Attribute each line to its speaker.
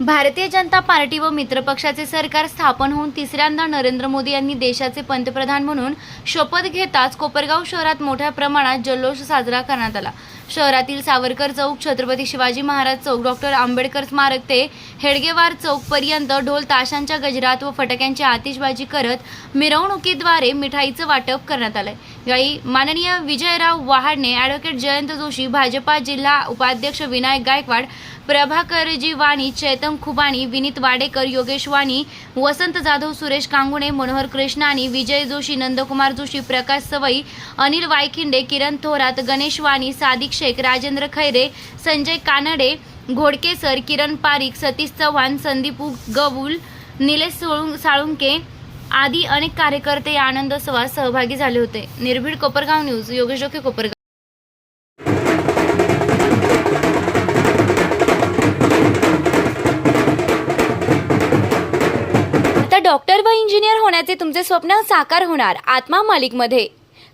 Speaker 1: भारतीय जनता पार्टी व मित्रपक्षाचे सरकार स्थापन होऊन तिसऱ्यांदा नरेंद्र मोदी यांनी देशाचे पंतप्रधान म्हणून शपथ घेताच कोपरगाव शहरात मोठ्या प्रमाणात जल्लोष साजरा करण्यात आला. शहरातील सावरकर चौक छत्रपती शिवाजी महाराज चौक डॉक्टर आंबेडकर स्मारक ते हेडगेवार चौकपर्यंत ढोल ताशांच्या गजरात व फटाक्यांची आतिषबाजी करत मिरवणुकीद्वारे मिठाईचं वाटप करण्यात आलंय. यावेळी माननीय विजयराव वहाडणे ॲडव्होकेट जयंत जोशी भाजपा जिल्हा उपाध्यक्ष विनायक गायकवाड प्रभाकरजी वाणी चैतम खुबाणी विनीत वाडेकर योगेश वाणी वसंत जाधव सुरेश कांगुणे मनोहर कृष्णानी विजय जोशी नंदकुमार जोशी प्रकाश सवई अनिल वायखिंडे किरण थोरात गणेश वाणी सादिक शेख राजेंद्र खैरे संजय कानडे घोडकेसर किरण पारिक सतीश चव्हाण संदीप उ- निलेश सोळुं साळुंके आदी अनेक कार्यकर्ते या आनंद उत्सवात सहभागी झाले होते. निर्भीड कोपरगाव न्यूज योगेश जोखे कोपरगाव. आता डॉक्टर व इंजिनियर होण्याचे तुमचे स्वप्न साकार होणार आत्मा मालिकमध्ये.